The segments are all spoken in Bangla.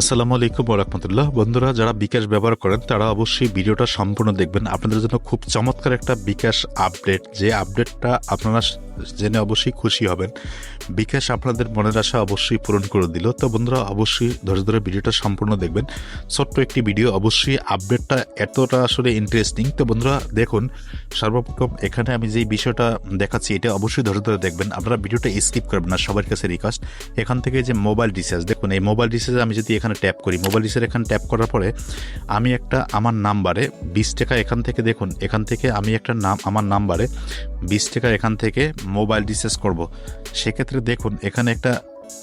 আসসালামু আলাইকুম রহমতুল্লাহ বন্ধুরা, যারা বিকাশ ব্যবহার করেন, তারা অবশ্যই ভিডিওটা সম্পূর্ণ দেখবেন। আপনাদের জন্য খুব চমৎকার একটা বিকাশ আপডেট। যে আপডেটটা আপনারা জেনে অবশ্যই খুশি হবেন। বিকাশ আপনাদের মনের আশা অবশ্যই পূরণ করে দিল। তো বন্ধুরা, অবশ্যই ধরে ধরে ভিডিওটা সম্পূর্ণ দেখবেন। ছোট্ট একটি ভিডিও, অবশ্যই আপডেটটা এতটা আসলে ইন্টারেস্টিং তো বন্ধুরা, দেখুন, সর্বপ্রথম এখানে আমি যে বিষয়টা দেখাচ্ছি, এটা অবশ্যই ধরে ধরে দেখবেন। আপনারা ভিডিওটা স্কিপ করবেন না, সবার কাছে রিকোয়েস্ট এখান থেকে যে মোবাইল রিচার্জ দেখুন, এই মোবাইল রিচার্জ আমি যদি এখানে ট্যাপ করি মোবাইল রিচার্জ এখানে ট্যাপ করার পরে আমি একটা, আমার নাম্বারে বিশ টাকা এখান থেকে, দেখুন, এখান থেকে আমি একটা নাম, আমার নাম্বারে বিশ টাকা এখান থেকে মোবাইল রিচার্জ করব। সেক্ষেত্রে দেখুন, এখানে একটা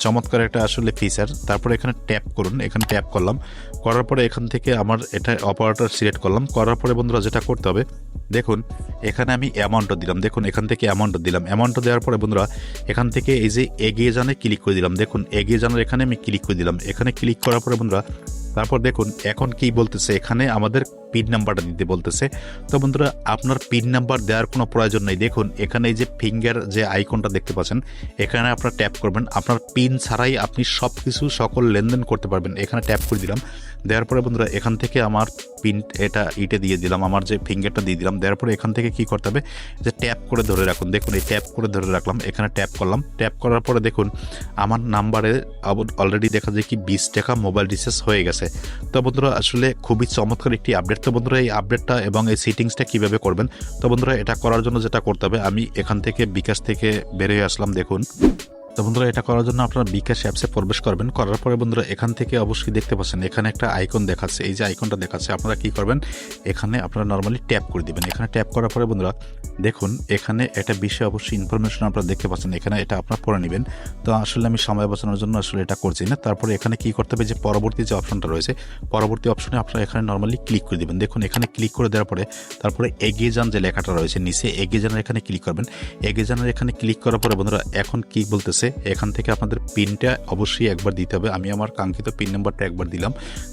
চমৎকার একটা আসলে ফিচার তারপরে এখানে ট্যাপ করুন, এখানে ট্যাপ করলাম। করার পরে এখান থেকে আমার এটা অপারেটর সিলেক্ট করলাম। করার পরে বন্ধুরা যেটা করতে হবে, দেখুন, এখানে আমি অ্যামাউন্টটা দিলাম। দেখুন, এখান থেকে অ্যামাউন্টটা দিলাম। অ্যামাউন্টটা দেওয়ার পরে বন্ধুরা, এখান থেকে এই যে এগিয়ে জানে ক্লিক করে দিলাম। দেখুন, এগিয়ে জানার এখানে আমি ক্লিক করে দিলাম। এখানে ক্লিক করার পরে বন্ধুরা, তারপর দেখুন, এখন কি বলতেছে? এখানে আমাদের পিন নাম্বারটা দিতে বলতেছে। তো বন্ধুরা, আপনার পিন নাম্বার দেওয়ার কোনো প্রয়োজন নেই। দেখুন, এখানে এই যে ফিঙ্গার যে আইকনটা দেখতে পাচ্ছেন, এখানে আপনার ট্যাপ করবেন। আপনার পিন ছাড়াই আপনি সব কিছু সকল লেনদেন করতে পারবেন। এখানে ট্যাপ করে দিলাম। দেওয়ার পরে বন্ধুরা, এখান থেকে আমার পিন এটা ইটে দিয়ে দিলাম, আমার যে ফিঙ্গারটা দিয়ে দিলাম। দেওয়ার পরে এখান থেকে কি করতে হবে? যে ট্যাপ করে ধরে রাখুন। দেখুন, এই ট্যাপ করে ধরে রাখলাম, এখানে ট্যাপ করলাম। ট্যাপ করার পরে দেখুন, আমার নাম্বারে অলরেডি দেখা যায় কি বিশ টাকা মোবাইল রিচার্জ হয়ে গেছে। তো বন্ধুরা, আসলে খুবই চমৎকার একটি আপডেট তো বন্ধুরা, এই আপডেটটা এবং এই সেটিংসটা কীভাবে করবেন? তো বন্ধুরা, এটা করার জন্য যেটা করতে হবে, আমি এখান থেকে বিকাশ থেকে বেরিয়ে আসলাম, দেখুন। তো বন্ধুরা, এটা করার জন্য আপনারা বিকাশ অ্যাপসে প্রবেশ করবেন। করার পরে বন্ধুরা, এখান থেকে অবশ্যই দেখতে পাচ্ছেন, এখানে একটা আইকন দেখাচ্ছে। এই যে আইকনটা দেখাচ্ছে, আপনারা কি করবেন, এখানে আপনারা নর্মালি ট্যাপ করে দিবেন। এখানে ট্যাপ করার পরে বন্ধুরা, দেখুন, এখানে একটা বিষয়ে অবশ্যই ইনফরমেশন আপনারা দেখতে পাচ্ছেন। এখানে এটা আপনারা পড়ে নেবেন। তো আসলে আমি সময় বাঁচানোর জন্য আসলে এটা করছি না। তারপরে এখানে কি করতে হবে যে, পরবর্তী যে অপশনটা রয়েছে, পরবর্তী অপশনে আপনারা এখানে নর্মালি ক্লিক করে দিবেন। দেখুন, এখানে ক্লিক করে দেওয়ার পরে, তারপরে এগিয়ে যান যে লেখাটা রয়েছে নিচে, এগিয়ে যানের এখানে ক্লিক করবেন। এগিয়ে যানের এখানে ক্লিক করার পরে বন্ধুরা, এখন কি বলতেছে এখান থেকে আপনাদের পিনটা অবশ্যই একবার দিতে হবে। আমি আমার কাঙ্ক্ষিত পিন নাম্বারটা একবার দিলাম।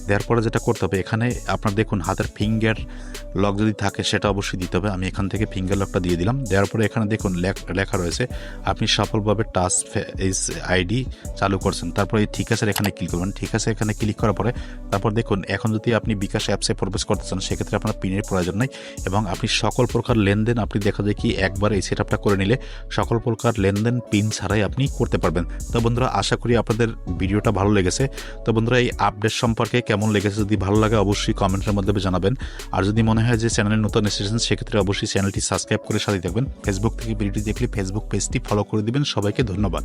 দেওয়ার পরে যেটা করতে হবে, এখানে আপনার দেখুন, হাতের ফিঙ্গার লক যদি থাকে, সেটা অবশ্যই দিতে হবে। আমি এখান থেকে ফিঙ্গার লকটা দিয়ে দিলাম। দেওয়ার পরে এখানে দেখুন, লেখা রয়েছে, আপনি সফলভাবে টাচ ফেস আইডি চালু করছেন। তারপরে এই ঠিক আছে, এখানে ক্লিক করবেন। ঠিক আছে, এখানে ক্লিক করার পরে তারপর দেখুন, এখন যদি আপনি বিকাশ অ্যাপসে প্রবেশ করতে চান, সেক্ষেত্রে আপনার পিনের প্রয়োজন নাই এবং আপনি সকল প্রকার লেনদেন আপনি দেখা যায় কি একবার এই সেট করে নিলে, সকল প্রকার লেনদেন, পিন ছাড়াই আপনি করতে পারবেন। তো বন্ধুরা, আশা করি আপনাদের ভিডিওটা ভালো লেগেছে। তো বন্ধুরা, এই আপডেট সম্পর্কে কেমন লেগেছে যদি ভালো লাগে, অবশ্যই কমেন্টের মধ্যে জানাবেন। আর যদি মনে হয় যে চ্যানেলে নতুন এসেছেন, সেক্ষেত্রে অবশ্যই চ্যানেলটি সাবস্ক্রাইব করে সাথে থাকবেন। ফেসবুক থেকে ভিডিওটি দেখলে ফেসবুক পেজটি ফলো করে দিবেন। সবাইকে ধন্যবাদ।